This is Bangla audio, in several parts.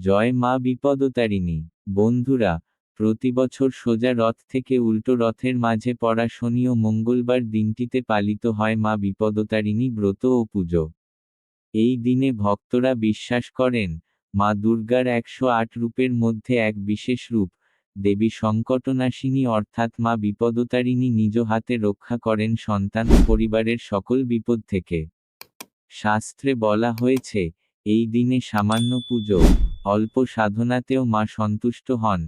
জয় মা বিপদতারিণী বন্ধুরা প্রতিবছর সোজা রথ থেকে উল্টো রথের মাঝে পড়া শনি ও মঙ্গলবার দিনটিতে পালিত হয় মা বিপদতারিণী ব্রত ও পুজো। এই দিনে ভক্তরা বিশ্বাস করেন, মা দুর্গার একশো আট রূপের মধ্যে এক বিশেষ রূপ, দেবী সংকটনাশিনী অর্থাৎ মা বিপদতারিণী নিজ হাতে রক্ষা করেন সন্তান পরিবারের সকল বিপদ থেকে। শাস্ত্রে বলা হয়েছে, এই দিনে সামান্য পুজো অল্প সাধনাতেও মা সন্তুষ্ট হন,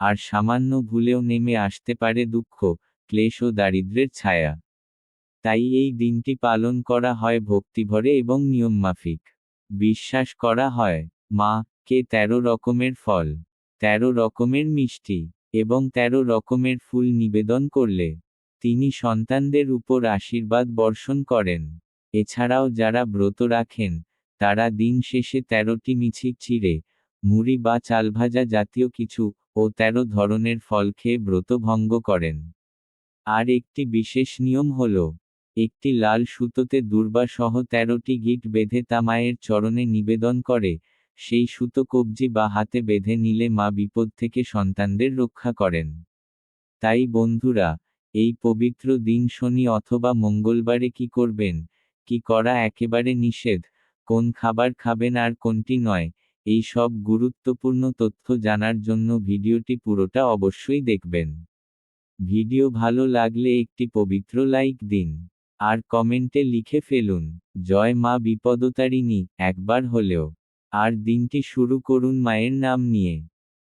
আর সামান্য ভুলেও নেমে আসতে পারে দুঃখ, ক্লেশ ও দারিদ্র্যের ছায়া। তাই এই দিনটি পালন করা হয় ভক্তিভরে এবং নিয়মমাফিক। বিশ্বাস করা হয়, মা, কে তেরো রকমের ফল, তেরো রকমের মিষ্টি, এবং তেরো রকমের ফুল নিবেদন করলে, তিনি সন্তানদের উপর আশীর্বাদ বর্ষণ করেন। এছাড়াও যারা ব্রত রাখেন, তারা দিন শেষে তেরোটি মিছিল চিড়ে মুড়ি বা চালভাজা জাতীয় কিছু ও তেরো ধরনের ফল খেয়ে ব্রত ভঙ্গ করেন। আর একটি বিশেষ নিয়ম হল, একটি লাল সুতোতে দুর্বা সহ তেরোটি গিট বেঁধে তা মায়ের চরণে নিবেদন করে, সেই সুতো কবজি বা হাতে বেঁধে নিলে মা বিপদ থেকে সন্তানদের রক্ষা করেন। তাই বন্ধুরা, এই পবিত্র দিন শনি অথবা মঙ্গলবারে কি করবেন? কি করা একেবারে নিষেধ? কোন খাবার খাবেন আর কোনটি নয়? এই সব গুরুত্বপূর্ণ তথ্য জানার জন্য ভিডিওটি পুরোটা অবশ্যই দেখবেন। ভিডিও ভালো লাগলে একটি পবিত্র লাইক দিন। আর কমেন্টে লিখে ফেলুন, জয় মা বিপদতারিণী, একবার হলেও। আর দিনটি শুরু করুন মায়ের নাম নিয়ে।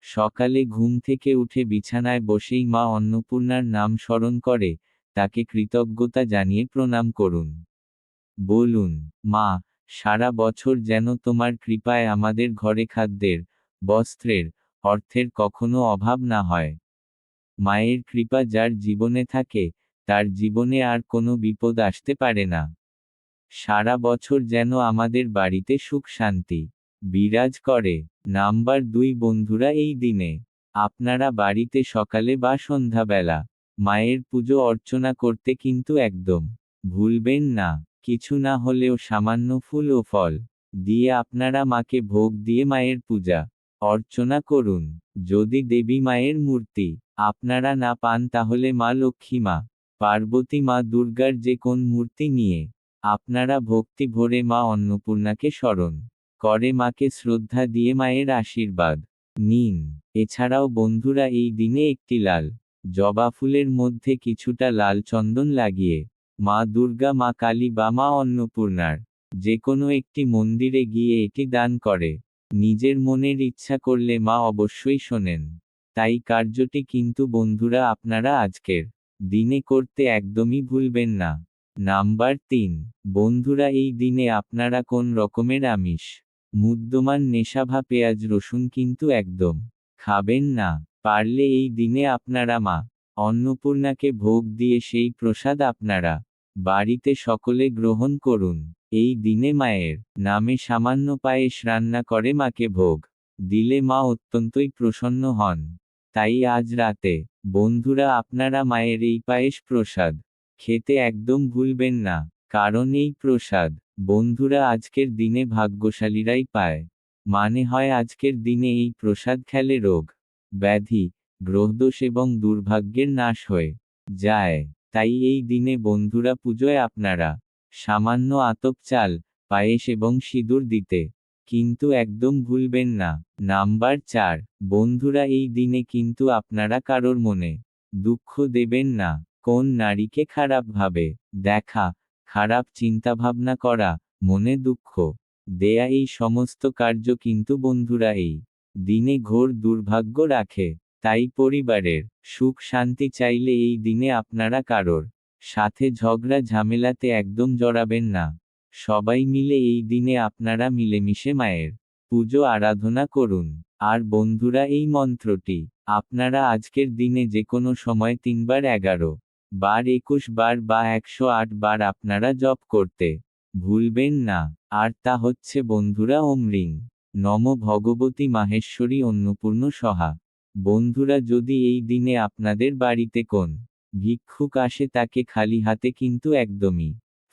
সকালে ঘুম থেকে উঠে বিছানায় বসেই মা অন্নপূর্ণার নাম স্মরণ করে, তাকে কৃতজ্ঞতা জানিয়ে প্রণাম করুন। বলুন, মা সারা বছর যেন তোমার কৃপায় আমাদের ঘরে খাদ্যের, বস্ত্রের, অর্থের কখনো অভাব না হয়। মায়ের কৃপা যার জীবনে থাকে, তার জীবনে আর কোনো বিপদ আসতে পারে না। সারা বছর যেন আমাদের বাড়িতে সুখ শান্তি, বিরাজ করে। নাম্বার দুই, বন্ধুরা, এই দিনে আপনারা বাড়িতে সকালে বা সন্ধ্যাবেলা মায়ের পুজো অর্চনা করতে কিন্তু একদম ভুলবেন না। কিছু না হলেও সামান্য ফুল ও ফল। দিয়ে আপনারা মাকে ভোগ দিয়ে মায়ের পূজা অর্চনা করুন। যদি দেবী মায়ের মূর্তি আপনারা না পান তাহলে মা লক্ষ্মী মা, পার্বতী মা দুর্গার যে কোন মূর্তি নিয়ে আপনারা ভক্তি ভরে মা অন্নপূর্ণাকে স্মরণ করে মাকে শ্রদ্ধা দিয়ে মায়ের আশীর্বাদ নিন। এছাড়াও বন্ধুরা এই দিনে একটি লাল জবা ফুলের মধ্যে কিছুটা লাল চন্দন লাগিয়ে মা দুর্গা, মা কালী, বা মা অন্নপূর্ণার। যে কোনো একটি মন্দিরে গিয়ে এটি দান করে। নিজের মনের ইচ্ছা করলে মা অবশ্যই শোনেন। তাই কার্যটি কিন্তু বন্ধুরা আপনারা আজকের দিনে করতে একদমই ভুলবেন না। নাম্বার তিন, বন্ধুরা এই দিনে আপনারা কোন রকমের আমিষ? মুদ্যমান নেশাভা পেঁয়াজ, রসুন কিন্তু একদম খাবেন না। পারলে এই দিনে আপনারা মা অন্নপূর্ণাকে ভোগ দিয়ে সেই প্রসাদ আপনারা বাড়িতে সকলে গ্রহণ করুন। এই দিনে মায়ের নামে সামান্য পায়েস রান্না করে মাকে ভোগ। দিলে মা অত্যন্তই প্রসন্ন হন। তাই আজ রাতে, বন্ধুরা আপনারা মায়ের এই পায়েস প্রসাদ খেতে একদম ভুলবেন না, কারণ এই প্রসাদ বন্ধুরা আজকের দিনে ভাগ্যশালীরাই পায়। মানে হয় আজকের দিনে এই প্রসাদ খেলে রোগ, ব্যাধি, গ্রহদোষ এবং দুর্ভাগ্যের নাশ হয়ে যায়। তাই এই দিনে বন্ধুরা পুজোয় আপনারা সামান্য আতপ চাল, পায়েস এবং সিঁদুর দিতে। কিন্তু একদম ভুলবেন না। নাম্বার চার, বন্ধুরা এই দিনে কিন্তু আপনারা কারোর মনে দুঃখ দেবেন না। কোন নারীকে খারাপ ভাবে দেখা, খারাপ চিন্তাভাবনা করা, মনে দুঃখ দেয়া এই সমস্ত কার্য কিন্তু বন্ধুরা এই দিনে ঘোর দুর্ভাগ্য রাখে। তাই পরিবারের সুখ শান্তি চাইলে এই দিনে আপনারা কারোর সাথে ঝগড়া ঝামেলাতে একদম জড়াবেন না। সবাই মিলে এই দিনে আপনারা মিলেমিশে মায়ের পুজো আরাধনা করুন। আর বন্ধুরা, এই মন্ত্রটি আপনারা আজকের দিনে যে কোনো সময় তিনবার, এগারো বার, একুশ বার বা একশো আট বার আপনারা জপ করতে ভুলবেন না। আর তা হচ্ছে বন্ধুরা, ওম নম ভগবতী মাহেশ্বরী অন্নপূর্ণ সহা। বন্ধুরা যদি এই দিনে আপনাদের বাড়িতে কোন ভিক্ষুক আসে তাকে খালি হাতে কিন্তু একদমই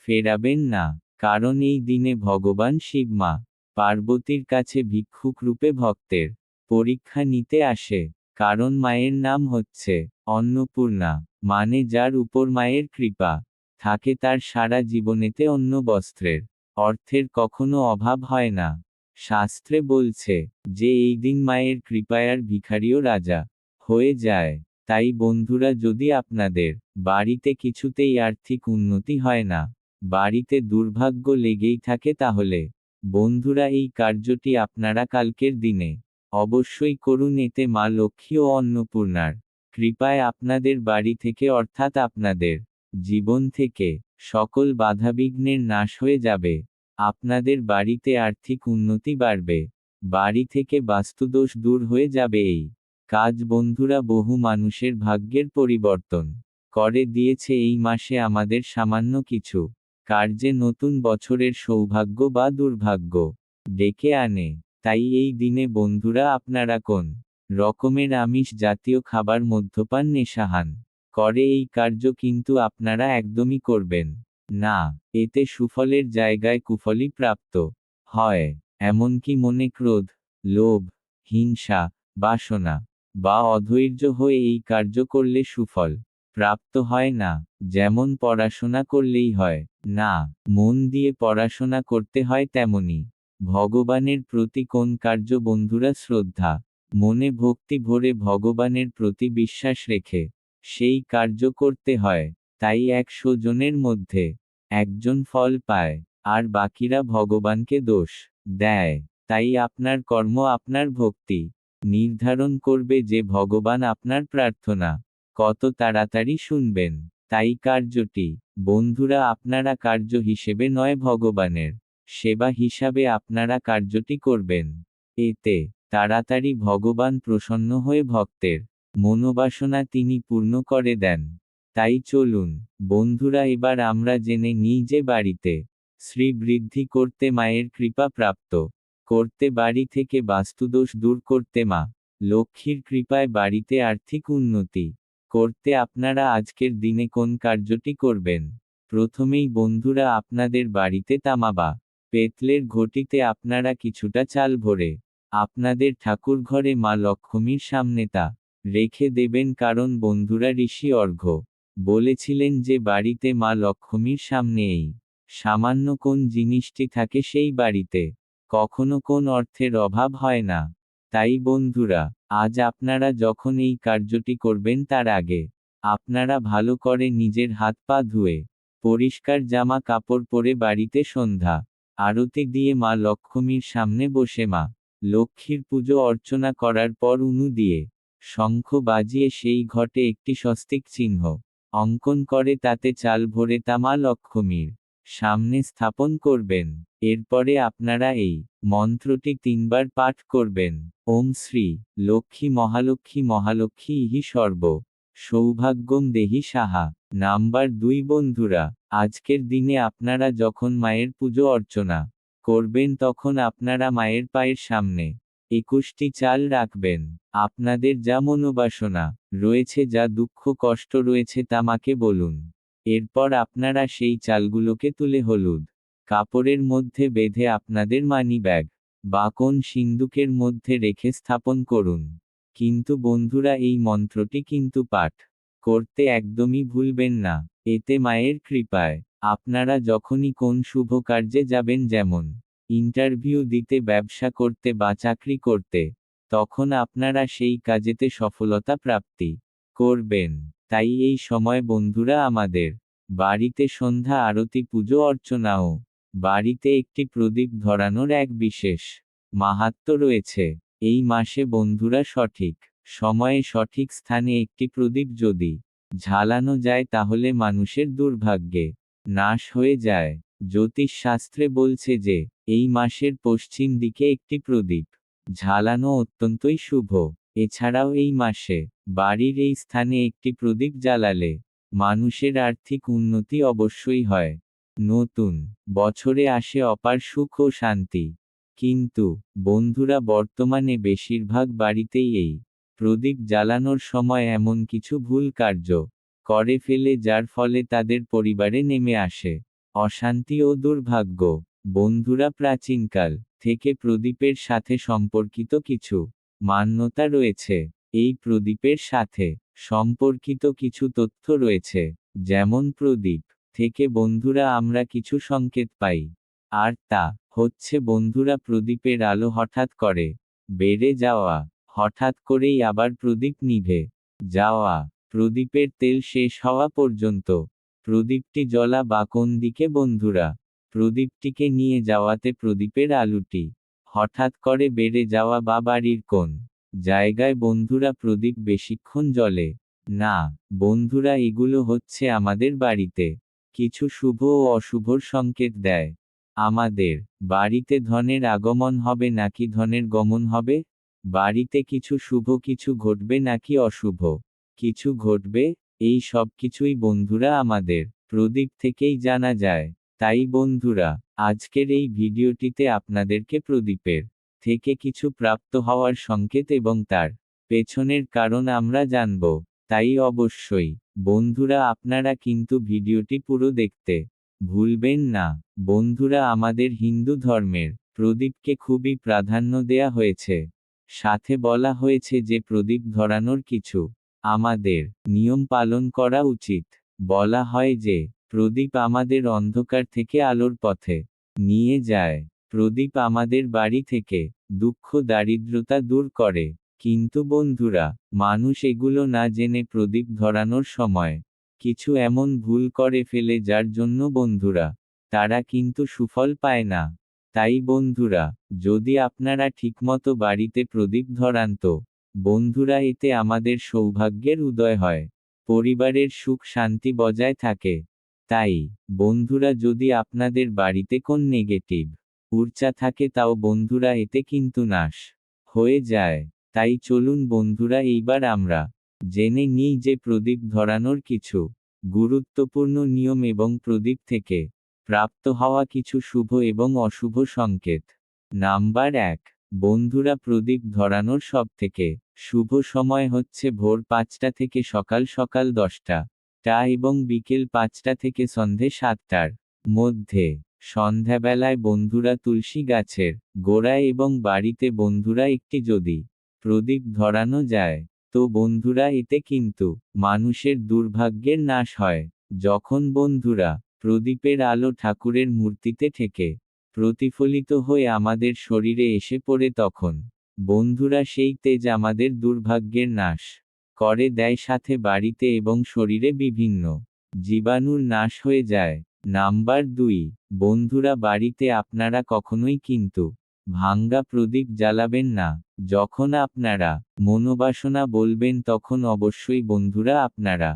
ফেরাবেন না, কারণ এই দিনে ভগবান শিব মা পার্বতীর কাছে ভিক্ষুক রূপে ভক্তের পরীক্ষা নিতে আসে, কারণ মায়ের নাম হচ্ছে অন্নপূর্ণা মানে যার উপর মায়ের কৃপা থাকে তার সারা জীবনেতে অন্য বস্ত্রের অর্থের কখনো অভাব হয় না। শাস্ত্রে বলছে যে এই দিন মায়ের কৃপায়ার ভিখারিও রাজা হয়ে যায়। তাই বন্ধুরা, যদি আপনাদের বাড়িতে কিছুতেই আর্থিক উন্নতি হয় না, বাড়িতে দুর্ভাগ্য লেগেই থাকে, তাহলে বন্ধুরা, এই কার্যটি আপনারা কালকের দিনে অবশ্যই করুন। এতে মা লক্ষ্মী ও অন্নপূর্ণার কৃপায় আপনাদের বাড়ি থেকে, অর্থাৎ আপনাদের জীবন থেকে সকল বাধাবিঘ্নের নাশ হয়ে যাবে। আপনাদের বাড়িতে আর্থিক উন্নতি বাড়বে। বাড়ি থেকে বাস্তুদোষ দূর হয়ে যাবে এই। কাজ বন্ধুরা বহু মানুষের ভাগ্যের পরিবর্তন। করে দিয়েছে এই মাসে আমাদের সামান্য কিছু। কার্যে নতুন বছরের সৌভাগ্য বা দুর্ভাগ্য। ডেকে আনে। তাই এই দিনে বন্ধুরা আপনারা কোন রকমের আমিষ জাতীয় খাবার মধ্যপান নেশাহান। করে এই কার্য কিন্তু আপনারা একদমই করবেন। না, এতে সুফলের জায়গায় কুফলই প্রাপ্ত, হয়, এমনকি মনে ক্রোধ, লোভ, হিংসা, বাসনা, বা অধৈর্য হয়ে এই কার্য করলে সুফল প্রাপ্ত হয় না, যেমন পড়াশোনা করলেই হয়, না, মন দিয়ে পড়াশোনা করতে হয় তেমনি, ভগবানের প্রতি কোন কার্য বন্ধুরা শ্রদ্ধা, মনে ভক্তি ভরে ভগবানের প্রতি বিশ্বাস রেখে, সেই কার্য করতে হয় তাই একশো জনের মধ্যে একজন ফল পায়, আর বাকিরা ভগবানকে দোষ দেয়। তাই আপনার কর্ম আপনার ভক্তি নির্ধারণ করবে যে ভগবান আপনার প্রার্থনা কত তাড়াতাড়ি শুনবেন। তাই কার্যটি বন্ধুরা আপনারা কার্য হিসেবে নয়, ভগবানের সেবা হিসাবে আপনারা কার্যটি করবেন। এতে তাড়াতাড়ি ভগবান প্রসন্ন হয়ে ভক্তের মনোবাসনা তিনি পূর্ণ করে দেন। তাই চলুন, বন্ধুরা এবার আমরা জেনে নিই যে বাড়িতে শ্রী বৃদ্ধি করতে মায়ের কৃপা প্রাপ্ত, করতে বাড়ি থেকে বাস্তুদোষ দূর করতে মা, লক্ষ্মীর কৃপায় বাড়িতে আর্থিক উন্নতি, করতে আপনারা আজকের দিনে কোন কার্যটি করবেন? প্রথমেই বন্ধুরা আপনাদের বাড়িতে তামাবা পেতলের ঘটিতে আপনারা কিছুটা চাল ভরে, আপনাদের ঠাকুর ঘরে মা লক্ষ্মীর সামনে তা রেখে দেবেন কারণ বন্ধুরা ঋষি অর্ঘ্য। বলেছিলেন যে বাড়িতে মা লক্ষ্মীর সামনে এই সামান্য কোন জিনিসটি থাকে সেই বাড়িতে, কখনো কোন অর্থের অভাব হয় না। তাই বন্ধুরা, আজ আপনারা যখন এই কার্যটি করবেন তার আগে, আপনারা ভালো করে নিজের হাত পা ধুয়ে, পরিষ্কার জামা কাপড় পরে বাড়িতে সন্ধ্যা আরতি দিয়ে মা লক্ষ্মীর সামনে বসে মা লক্ষ্মীর পুজো অর্চনা করার পর উনু দিয়ে শঙ্খ বাজিয়ে সেই ঘটে একটি স্বস্তিক চিহ্ন। অঙ্কন করে তাতে চাল ভরে তা মা লক্ষ্মীর সামনে স্থাপন করবেন। এরপরে আপনারা এই মন্ত্রটি তিনবার পাঠ করবেন। ওম শ্রী লক্ষ্মী মহালক্ষ্মী মহালক্ষ্মী ইহি সর্ব। সৌভাগ্যম দেহি সাহা। নাম্বার দুই বন্ধুরা, আজকের দিনে আপনারা যখন মায়ের পুজো অর্চনা করবেন তখন আপনারা মায়ের পায়ের সামনে একুশটি চাল রাখবেন। আপনাদের যা মনোবাসনা রয়েছে, যা দুঃখ, কষ্ট রয়েছে তা মাকে বলুন। এরপর আপনারা সেই চালগুলোকে তুলে হলুদ কাপড়ের মধ্যে বেঁধে আপনাদের মানি ব্যাগ বা কোন সিন্দুকের মধ্যে রেখে স্থাপন করুন। কিন্তু বন্ধুরা, এই মন্ত্রটি কিন্তু পাঠ করতে একদমই ভুলবেন না। এতে মায়ের কৃপায় আপনারা যখনই কোন শুভ কার্যে যাবেন যেমন ইন্টারভিউ দিতে, ব্যবসা করতে বা চাকরি করতে, তখন আপনারা সেই কাজেতে সফলতা প্রাপ্তি করবেন। তাই এই সময় বন্ধুরা আমাদের বাড়িতে সন্ধ্যা আরতি, পুজো অর্চনাও বাড়িতে একটি প্রদীপ ধরানোর এক বিশেষ মাহাত্ম রয়েছে। এই মাসে বন্ধুরা সঠিক সময়ে সঠিক স্থানে একটি প্রদীপ যদি ঝালানো যায়, তাহলে মানুষের দুর্ভাগ্যে নাশ হয়ে যায়। জ্যোতিষ শাস্ত্রে বলছে যে এই মাসের পশ্চিম দিকে একটি প্রদীপ। ঝালানো অত্যন্তই শুভ। এছাড়াও এই মাসে বাড়ির এই স্থানে একটি প্রদীপ জ্বালালে মানুষের আর্থিক উন্নতি অবশ্যই হয়। নতুন বছরে আসে অপার সুখ ও শান্তি। কিন্তু বন্ধুরা বর্তমানে বেশিরভাগ বাড়িতেই এই প্রদীপ জ্বালানোর সময় এমন কিছু ভুল কার্য করে ফেলে যার ফলে তাদের পরিবারে নেমে আসে। অশান্তি ও দুর্ভাগ্য। বন্ধুরা প্রাচীনকাল থেকে প্রদীপের সাথে সম্পর্কিত কিছু মান্যতা রয়েছে। এই প্রদীপের সাথে সম্পর্কিত কিছু তথ্য রয়েছে, যেমন প্রদীপ থেকে বন্ধুরা আমরা কিছু সংকেত পাই, আর তা হচ্ছে বন্ধুরা প্রদীপের আলো হঠাৎ করে বেড়ে যাওয়া, হঠাৎ করেই আবার প্রদীপ নিভে যাওয়া, প্রদীপের তেল শেষ হওয়া পর্যন্ত প্রদীপটি জ্বলা বা কোন দিকে বন্ধুরা প্রদীপটিকে নিয়ে যাওয়াতে প্রদীপের আলুটি হঠাৎ করে বেড়ে যাওয়া বা বাড়ির কোন জায়গায় বন্ধুরা প্রদীপ বেশিক্ষণ জ্বলে, না, বন্ধুরা এগুলো হচ্ছে আমাদের বাড়িতে। কিছু শুভ ও অশুভর সংকেত দেয়। আমাদের বাড়িতে ধনের আগমন হবে নাকি ধনের গমন হবে? বাড়িতে কিছু শুভ কিছু ঘটবে নাকি অশুভ? কিছু ঘটবে, এই সব কিছুই বন্ধুরা আমাদের প্রদীপ থেকেই জানা যায়। তাই বন্ধুরা, আজকের এই ভিডিওটিতে আপনাদেরকে প্রদীপের থেকে কিছু প্রাপ্ত হওয়ার সংকেত এবং তার পেছনের কারণ আমরা জানব। তাই অবশ্যই, বন্ধুরা, আপনারা কিন্তু ভিডিওটি পুরো দেখতে ভুলবেন না। বন্ধুরা, আমাদের হিন্দু ধর্মের প্রদীপকে খুবই প্রাধান্য দেয়া হয়েছে। সাথে বলা হয়েছে যে, প্রদীপ ধরানোর কিছু আমাদের নিয়ম পালন করা উচিত। বলা হয় যে প্রদীপ আমাদের অন্ধকার থেকে আলোর পথে নিয়ে যায়। প্রদীপ আমাদের বাড়ি থেকে দুঃখ, দারিদ্রতা দূর করে। কিন্তু বন্ধুরা, মানুষ এগুলো না জেনে প্রদীপ ধরানোর সময় কিছু এমন ভুল করে ফেলে যার জন্য বন্ধুরা, তারা কিন্তু সুফল পায় না। তাই বন্ধুরা, যদি আপনারা ঠিকমতো বাড়িতে প্রদীপ ধরান তো, বন্ধুরা এতে আমাদের সৌভাগ্যের উদয় হয়। পরিবারের সুখ শান্তি বজায় থাকে। তাই, বন্ধুরা যদি আপনাদের বাড়িতে কোন নেগেটিভ উর্চা থাকে তাও বন্ধুরা এতে কিন্তু নাশ হয়ে যায়। তাই চলুন বন্ধুরা এইবার আমরা জেনে নিই যে প্রদীপ ধরানোর কিছু গুরুত্বপূর্ণ নিয়ম এবং প্রদীপ থেকে প্রাপ্ত হওয়া কিছু শুভ এবং অশুভ সংকেত। নাম্বার এক, বন্ধুরা প্রদীপ ধরানোর সব থেকে শুভ সময় হচ্ছে ভোর পাঁচটা থেকে সকাল সকাল দশটা। টা এবং বিকেল পাঁচটা থেকে সন্ধে সাতটার মধ্যে। সন্ধ্যাবেলায় বন্ধুরা তুলসী গাছের গোড়ায় এবং বাড়িতে বন্ধুরা একটি যদি প্রদীপ ধরানো যায়, তো বন্ধুরা এতে কিন্তু মানুষের দুর্ভাগ্যের নাশ হয়। যখন বন্ধুরা প্রদীপের আলো ঠাকুরের মূর্তিতে থেকে প্রতিফলিত হয়ে আমাদের শরীরে এসে পড়ে তখন বন্ধুরা সেই তেজ আমাদের দুর্ভাগ্যের নাশ। করে দেয় সাথে বাড়িতে এবং শরীরে বিভিন্ন জীবাণুর নাশ হয়ে যায়। নাম্বার দুই, বন্ধুরা বাড়িতে আপনারা কখনোই কিন্তু ভাঙ্গা প্রদীপ জ্বালাবেন না। যখন আপনারা মনোবাসনা বলবেন তখন অবশ্যই বন্ধুরা আপনারা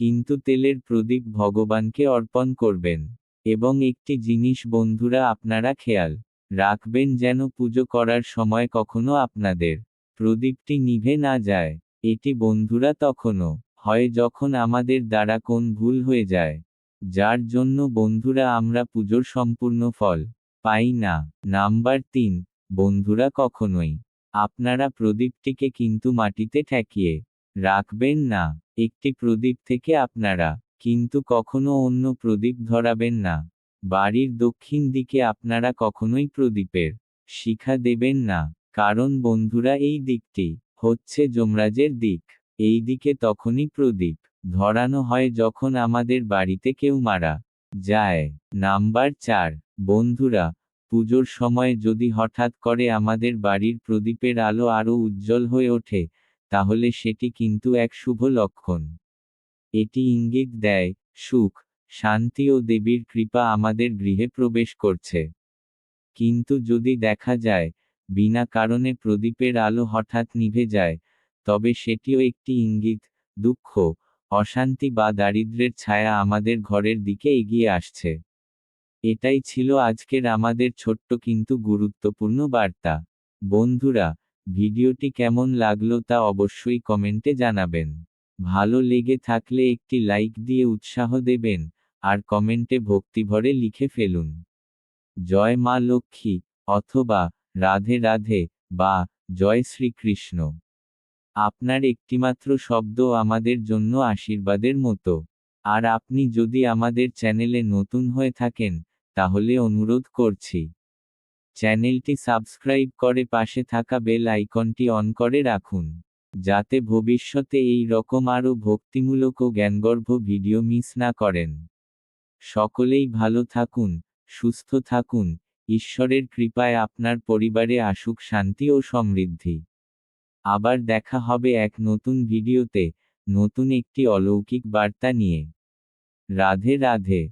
কিন্তু তেলের প্রদীপ ভগবানকে অর্পণ করবেন এবং একটি জিনিস বন্ধুরা আপনারা খেয়াল রাখবেন যেন পুজো করার সময় কখনো আপনাদের প্রদীপটি নিভে না যায়। এটি বন্ধুরা তখনও হয় যখন আমাদের দ্বারা কোন ভুল হয়ে যায়, যার জন্য বন্ধুরা আমরা পুজোর সম্পূর্ণ ফল পাই না। নাম্বার তিন, বন্ধুরা কখনোই আপনারা প্রদীপটিকে কিন্তু মাটিতে ঠেকিয়ে রাখবেন না, একটি প্রদীপ থেকে আপনারা কিন্তু কখনো অন্য প্রদীপ ধরাবেন না। বাড়ির দক্ষিণ দিকে আপনারা কখনোই প্রদীপের শিখা দেবেন না, কারণ বন্ধুরা এই দিকটি হচ্ছে যমরাজের দিক। এই দিকে তখনই প্রদীপ ধরানো হয় যখন আমাদের বাড়িতে কেউ মারা যায়। নাম্বার চার, বন্ধুরা, পুজোর সময় যদি হঠাৎ করে আমাদের বাড়ির প্রদীপের আলো আরও উজ্জ্বল হয়ে ওঠে, তাহলে সেটি কিন্তু এক শুভ লক্ষণ। এটি ইঙ্গিত দেয়, সুখ, শান্তি ও দেবীর কৃপা আমাদের গৃহে প্রবেশ করছে। কিন্তু যদি দেখা যায় বিনা কারণে প্রদীপের আলো হঠাৎ নিভে যায়, তবে সেটিও একটি ইঙ্গিত, দুঃখ, অশান্তি বা দারিদ্র্যের ছায়া আমাদের ঘরের দিকে এগিয়ে আসছে। এটাই ছিল আজকের আমাদের ছোট্ট কিন্তু গুরুত্বপূর্ণ বার্তা। বন্ধুরা, ভিডিওটি কেমন লাগল তা অবশ্যই কমেন্টে জানাবেন। ভালো লেগে থাকলে একটি লাইক দিয়ে উৎসাহ দেবেন, আর কমেন্টে ভক্তিভরে লিখে ফেলুন। জয় মা লক্ষ্মী, অথবা রাধে রাধে, বা, জয় শ্রীকৃষ্ণ। আপনার একটিমাত্র শব্দ আমাদের জন্য আশীর্বাদের মতো। আর আপনি যদি আমাদের চ্যানেলে নতুন হয়ে থাকেন, তাহলে অনুরোধ করছি। চ্যানেলটি সাবস্ক্রাইব করে পাশে থাকা বেল আইকনটি অন করে রাখুন। যাতে ভবিষ্যতে এই রকম আরও ভক্তিমূলক ও জ্ঞানগর্ভ ভিডিও মিস না করেন। সকলেই ভালো থাকুন, সুস্থ থাকুন ঈশ্বরের কৃপায় আপনার পরিবারে আসুক শান্তি ও সমৃদ্ধি। আবার দেখা হবে এক নতুন ভিডিওতে, নতুন একটি অলৌকিক বার্তা নিয়ে। রাধে রাধে।